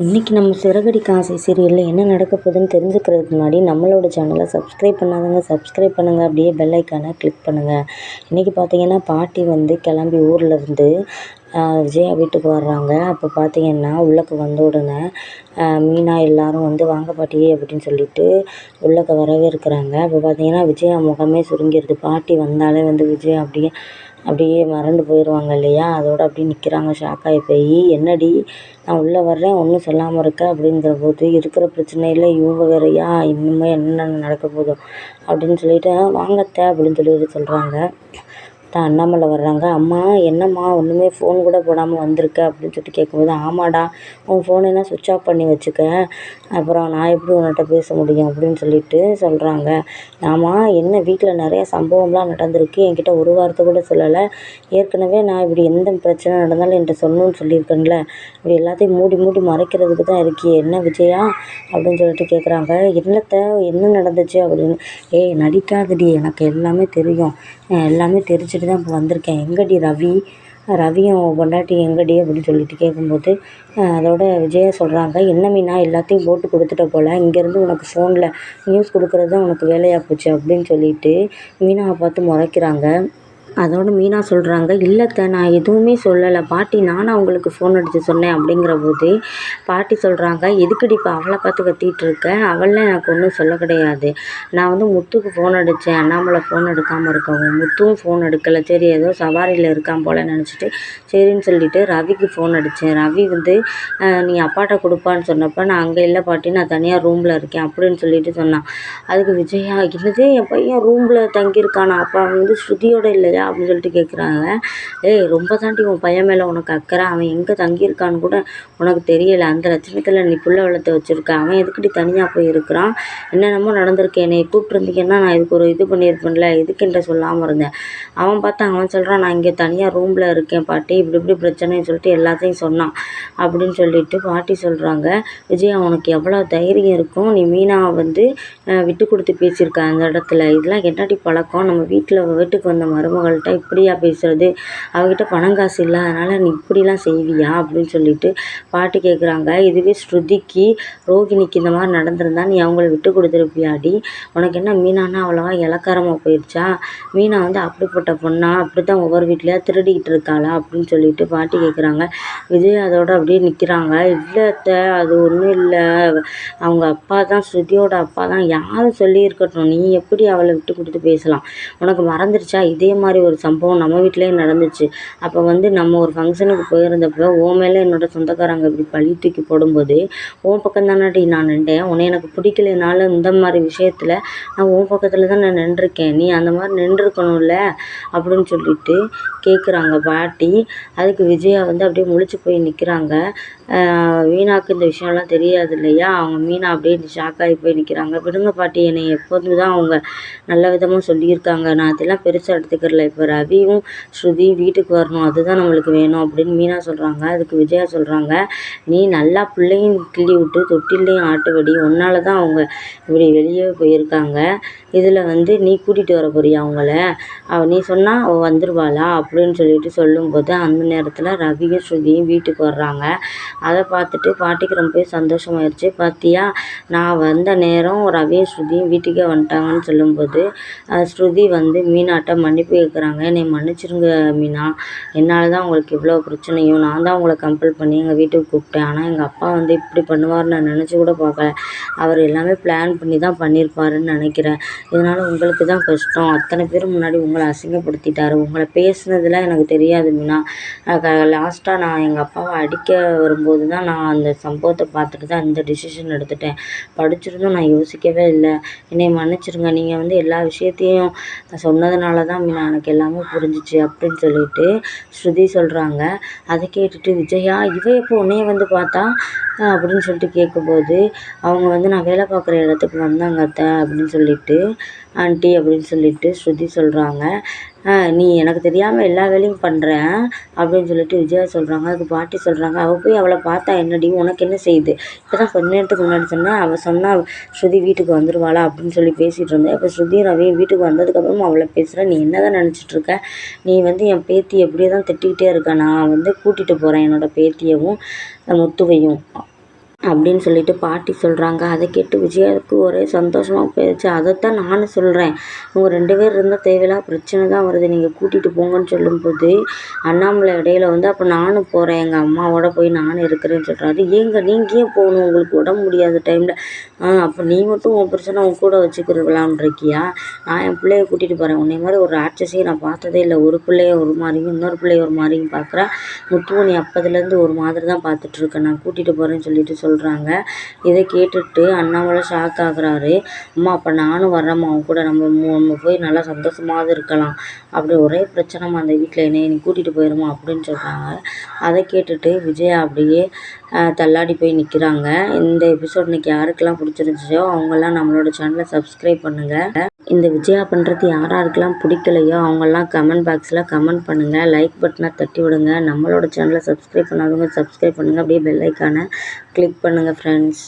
இன்றைக்கி நம்ம சிறகடி காசை சீரியலில் என்ன நடக்க போகுதுன்னு தெரிஞ்சுக்கிறதுக்கு முன்னாடி நம்மளோட சேனலை சப்ஸ்கிரைப் பண்ணாதவங்க சப்ஸ்கிரைப் பண்ணுங்கள் அப்படியே பெல் ஐக்கானை கிளிக் பண்ணுங்கள் இன்றைக்கி பார்த்தீங்கன்னா பாட்டி வந்து கிளம்பி ஊரில் இருந்து விஜயா வீட்டுக்கு வர்றாங்க. அப்போ பார்த்தீங்கன்னா உள்ளக்கு வந்த உடனே மீனா எல்லாரும் வந்து வாங்க பாட்டி அப்படின்னு சொல்லிட்டு உள்ளக்க இருக்கிறாங்க அப்போ பார்த்தீங்கன்னா விஜயா முகமே சுருங்கிடுது பாட்டி வந்தாலே வந்து விஜயா அப்படியே அப்படியே மறந்து போயிடுவாங்க இல்லையா? அதோடு அப்படியே நிற்கிறாங்க ஷாக்காகி போய் என்னடி நான் உள்ளே வர்றேன் ஒன்றும் சொல்லாமல் இருக்க? அப்படிங்கிற போது இருக்கிற பிரச்சனையில் இவங்க வேறையா? இன்னுமே என்னென்ன நடக்க போதோ அப்படின்னு சொல்லிட்டு வாங்கத்தை அப்படின்னு சொல்லிட்டு சொல்கிறாங்க தான் அண்ணாமலை வர்றாங்க. அம்மா என்னம்மா ஒன்றுமே ஃபோன் கூட போடாமல் வந்திருக்க அப்படின்னு சொல்லிட்டு கேட்கும்போது ஆமாடா உன் ஃபோனை என்ன சுவிட்ச் ஆஃப் பண்ணி வச்சுக்க. அப்புறம் நான் எப்படி உன்கிட்ட பேச முடியும் அப்படின்னு சொல்லிட்டு சொல்கிறாங்க ஆமாம் என்ன வீட்டில் நிறைய சம்பவம்லாம் நடந்திருக்கு. என்கிட்ட ஒரு வார்த்தை கூட சொல்லலை. ஏற்கனவே நான் இப்படி எந்த பிரச்சனை நடந்தாலும் என்கிட்ட சொல்லணும்னு சொல்லியிருக்கேன்ல. இப்படி எல்லாத்தையும் மூடி மூடி மறைக்கிறதுக்கு தான் இருக்கியே. என்ன விஜயா? அப்படின்னு சொல்லிட்டு கேட்குறாங்க என்னத்தை என்ன நடந்துச்சு அப்படின்னு? ஏய் நடிக்காதடி எனக்கு எல்லாமே தெரியும். எல்லாமே தெரிஞ்சு தெரிஞ்சுட்டு தான் இப்போ வந்திருக்கேன். எங்கடி ரவி? ரவியும் பொண்டாட்டி எங்கடி அப்படின்னு சொல்லிட்டு கேட்கும்போது அதோட விஜயா சொல்கிறாங்க என்ன மீனா எல்லாத்தையும் போட்டு கொடுத்துட்ட போல். இங்கேருந்து உனக்கு ஃபோனில் நியூஸ் கொடுக்குறது தான் உனக்கு வேலையாக போச்சு அப்படின்னு சொல்லிட்டு மீனாவை பார்த்து முறைக்கிறாங்க. அதோடு மீனா சொல்கிறாங்க இல்லைத்த நான் எதுவுமே சொல்லலை. பாட்டி நானும் அவங்களுக்கு ஃபோன் அடித்து சொன்னேன். அப்படிங்கிற போது பாட்டி சொல்கிறாங்க எதுக்குடி இப்போ அவளை பார்த்து கத்திகிட்டு இருக்க? அவள்லாம் எனக்கு ஒன்றும் சொல்ல கிடையாது. நான் வந்து முத்துக்கு ஃபோன் அடித்தேன் அண்ணாமலை ஃபோன் எடுக்காமல் இருக்கவும் முத்துவும் ஃபோன் எடுக்கலை. சரி ஏதோ சவாரியில் இருக்கான் போல் நினச்சிட்டு சரின்னு சொல்லிட்டு ரவிக்கு ஃபோன் அடித்தேன் ரவி வந்து நீ அப்பாட்ட கொடுப்பான்னு சொன்னப்போ நான் அங்கே இல்லை பாட்டி நான் தனியாக ரூமில் இருக்கேன். அப்படின்னு சொல்லிட்டு சொன்னான். அதுக்கு விஜயா என்னது என் பையன் ரூமில் தங்கியிருக்கானா? அப்பா வந்து ஸ்ருதியோட இல்லையா? அப்படின்னு சொல்லிட்டு கேட்குறாங்க ஏய் ரொம்ப தாண்டி உன் பையன் மேலே உனக்கு அக்கறை அவன் எங்கே தங்கியிருக்கான்னு கூட உனக்கு தெரியலை. அந்த லட்சணத்தில் நீ பிள்ளை வளர்த்து வச்சுருக்க அவன் எதுக்கிட்டு தனியாக போய் இருக்கிறான்? என்னென்னமோ நடந்திருக்கு என்னை கூப்பிட்டுருந்தீங்கன்னா நான் இதுக்கு ஒரு இது பண்ணியிருப்பேன்ல எதுக்குன்ற சொல்லாமல் இருந்தேன் அவன் பார்த்தா அவன் சொல்கிறான் நான் இங்கே தனியாக ரூமில் இருக்கேன் பாட்டி இப்படி இப்படி பிரச்சனைன்னு சொல்லிட்டு எல்லாத்தையும் சொன்னான் அப்படின்னு சொல்லிட்டு பாட்டி சொல்கிறாங்க விஜய் உனக்கு எவ்வளோ தைரியம் இருக்கும்? நீ மீனாவை வந்து விட்டு கொடுத்து பேசியிருக்க அந்த இடத்துல. இதெல்லாம் என்னடி பழக்கம்? நம்ம வீட்டில் வீட்டுக்கு வந்த மருமகள் அவங்கள்ட்ட இப்படியா பேசுகிறது அவகிட்ட பணம் காசு இல்லை அதனால் நீ இப்படிலாம் செய்வியா? அப்படின்னு சொல்லிட்டு பாட்டு கேட்குறாங்க இதுவே ஸ்ருதிக்கு ரோகிணிக்கு இந்த மாதிரி நடந்திருந்தா நீ அவங்கள விட்டு கொடுத்துருப்பியாடி? உனக்கு என்ன மீனானா அவ்வளோவா இலக்காரமாக போயிடுச்சா மீனா வந்து அப்படிப்பட்ட பொண்ணா? அப்படி தான் ஒவ்வொரு வீட்லேயா திருடிக்கிட்டு இருக்காளா? அப்படின்னு சொல்லிட்டு பாட்டி கேட்குறாங்க விஜய் அதோட அப்படியே நிற்கிறாங்க இல்லை அது ஒன்றும் இல்லை. அவங்க அப்பா தான் ஸ்ருதியோட அப்பா தான். யாரும் சொல்லியிருக்கட்டும். நீ எப்படி அவளை விட்டு கொடுத்து பேசலாம்? உனக்கு மறந்துடுச்சா இதே மாதிரி ஒரு சம்பவம் நம்ம வீட்லேயே நடந்துச்சு. அப்போ வந்து நம்ம ஒரு ஃபங்க்ஷனுக்கு போயிருந்தப்போ உன் மேலே என்னோடய சொந்தக்காரங்க இப்படி பழி தூக்கி போடும்போது உன் பக்கம் தானடி நான் நின்றேன். உன்னை எனக்கு பிடிக்கலனால இந்த மாதிரி விஷயத்தில் நான் உன் பக்கத்தில் தான் நான் நின்றுருக்கேன். நீ அந்த மாதிரி நின்றுருக்கணும்ல? அப்படின்னு சொல்லிட்டு கேட்குறாங்க பாட்டி. அதுக்கு விஜயா வந்து அப்படியே முழிச்சு போய் நிற்கிறாங்க வீணாக்கு இந்த விஷயம்லாம் தெரியாது இல்லையா? அவங்க மீனா அப்படியே ஷாக் ஆகி போய் நிற்கிறாங்க விடுங்க பாட்டி என்னை எப்போதும் தான் அவங்க நல்ல விதமாக சொல்லியிருக்காங்க. நான் அதெல்லாம் பெருசாக எடுத்துக்கிறல இப்போ ரவியும் ஸ்ருதியும் வீட்டுக்கு வரணும். அதுதான் நம்மளுக்கு வேணும் அப்படின்னு மீனா சொல்கிறாங்க அதுக்கு விஜயா சொல்கிறாங்க நீ நல்லா பிள்ளையும் கிள்ளி விட்டு தொட்டிலையும் ஆட்டுவடி உன்னால தான் அவங்க இப்படி வெளியே போயிருக்காங்க. இதில் வந்து நீ கூட்டிகிட்டு வர போறியா அவங்கள? அவ நீ சொன்னால் அவள் வந்துடுவாளா அப்படின்னு சொல்லிட்டு சொல்லும்போது அந்த நேரத்தில் ரவியும் ஸ்ருதியும் வீட்டுக்கு வர்றாங்க. அதை பார்த்துட்டு பாட்டிக்கு ரொம்ப சந்தோஷமாயிருச்சு. பார்த்தியா நான் வந்த நேரம் ரவியும் ஸ்ருதியும் வீட்டுக்கே வந்துட்டாங்கன்னு சொல்லும்போது ஸ்ருதி வந்து மீனாட்ட மன்னிப்பு கேட்குறாங்க என்னை மன்னிச்சிருங்க மீனா. என்னால் தான் உங்களுக்கு இவ்வளோ பிரச்சனையும். நான் தான் உங்களை கம்பல் பண்ணி எங்கள் வீட்டுக்கு கூப்பிட்டேன். ஆனால் எங்கள் அப்பா வந்து இப்படி பண்ணுவார்னு நான் நினச்சி கூட பார்க்கல அவர் எல்லாமே பிளான் பண்ணி தான் பண்ணியிருப்பாருன்னு நினைக்கிறேன். இதனால் உங்களுக்கு தான் கஷ்டம். அத்தனை பேர் முன்னாடி உங்களை அசிங்கப்படுத்திட்டாரு. உங்களை பேசுனதெல்லாம் எனக்கு தெரியாது மீனா. லாஸ்ட்டாக நான் எங்கள் அப்பாவை அடிக்க வரும்போது தான் நான் அந்த சம்பவத்தை பார்த்துட்டு தான் இந்த டிசிஷன் எடுத்துட்டேன். படிச்சிருந்தும் நான் யோசிக்கவே இல்லை. என்னை மன்னிச்சிருங்க. நீங்கள் வந்து எல்லா விஷயத்தையும் சொன்னதுனால தான் மீனா எனக்கு எல்லாமே புரிஞ்சிச்சு அப்படின்னு சொல்லிட்டு ஸ்ருதி சொல்கிறாங்க அதை கேட்டுட்டு விஜயா இவ எப்போ உன்னைய வந்து பார்த்தா? அப்படின்னு சொல்லிட்டு கேட்கும்போது அவங்க வந்து நான் வேலை பார்க்குற இடத்துக்கு வந்தாங்க அத்தை அப்படின்னு சொல்லிட்டு ஆண்ட்டி அப்படின்னு சொல்லிட்டு ஸ்ருதி சொல்கிறாங்க நீ எனக்கு தெரியாமல் எல்லா வேலையும் பண்ணுற அப்படின்னு சொல்லிட்டு விஜயா சொல்கிறாங்க அதுக்கு பாட்டி சொல்கிறாங்க அவள் போய் அவளை பார்த்தா என்னடி உனக்கு என்ன செய்யுது? இப்போ தான் கொஞ்ச நேரத்துக்கு முன்னாடி சொன்னேன் அவள் சொன்னால் ஸ்ருதி வீட்டுக்கு வந்துடுவாளா அப்படின்னு சொல்லி பேசிகிட்டு இருந்தேன். இப்போ ஸ்ருதி ரவி வீட்டுக்கு வந்ததுக்கப்புறமா அவளை பேசுகிற நீ என்ன தான் நினச்சிட்ருக்க நீ வந்து என் பேத்தி எப்படியே தான் திட்டிக்கிட்டே இருக்க. நான் வந்து கூட்டிகிட்டு போகிறேன் என்னோடய பேத்தியவும் முத்துவையும். அப்படின்னு சொல்லிட்டு பாட்டி சொல்கிறாங்க அதை கேட்டு விஜயாவுக்கு ஒரே சந்தோஷமாக போயிடுச்சு அதைத்தான் நானும் சொல்கிறேன் உங்கள் ரெண்டு பேர் இருந்தால் தேவையில்லாத பிரச்சனை தான் வருது. நீங்கள் கூட்டிகிட்டு போங்கன்னு சொல்லும்போது அண்ணாமலை இடையில வந்து அப்போ நானும் போகிறேன் எங்கள் அம்மாவோட போய் நானும் இருக்கிறேன்னு சொல்கிறாரு ஏங்க நீங்கள் ஏன் போகணும்? உங்களுக்கு உடம்பு முடியாத டைமில் ஆ அப்போ நீ மட்டும் உன் பிரச்சனை உன் கூட வச்சுக்கிறலாம்னு இருக்கியா? நான் என் பிள்ளைய கூட்டிகிட்டு போகிறேன் உன்னை மாதிரி ஒரு ராட்சஸையும் நான் பார்த்ததே இல்லை. ஒரு பிள்ளைய ஒரு மாதிரியும் இன்னொரு பிள்ளைய ஒரு மாதிரியும் பார்க்குறேன் முத்துமணி அப்போதுலேருந்து ஒரு மாதிரி தான் பார்த்துட்ருக்கேன் நான் கூட்டிகிட்டு போகிறேன்னு சொல்லிட்டு சொல்கிறாங்க இதை கேட்டுட்டு அண்ணாமலை ஷாக் ஆகுறாரு. அம்மா அப்போ நானும் வர்றேம்மா. அவங்க கூட நம்ம நம்ம போய் நல்லா சந்தோஷமாவது இருக்கலாம். அப்படி ஒரே பிரச்சனைமா அந்த வீட்டில் என்னை நீ கூட்டிகிட்டு போயிருமா அப்படின்னு சொல்கிறாங்க அதை கேட்டுட்டு விஜயா அப்படியே தள்ளாடி போய் நிற்கிறாங்க இந்த எபிசோட் இன்றைக்கி யாருக்கெல்லாம் பிடிச்சிருந்துச்சோ அவங்கெல்லாம் நம்மளோட சேனலை சப்ஸ்கிரைப் பண்ணுங்கள் இந்த விஜயா பண்ணுறது யார் யாருக்கெல்லாம் பிடிக்கலையோ அவங்கெல்லாம் கமெண்ட் பாக்ஸில் கமெண்ட் பண்ணுங்கள் லைக் பட்டனை தட்டி விடுங்க. நம்மளோட சேனலை சப்ஸ்கிரைப் பண்ணாதவங்க சப்ஸ்கிரைப் பண்ணுங்கள் அப்படியே பெல் ஐக்கானை கிளிக் பண்ணுங்கள் ஃப்ரெண்ட்ஸ்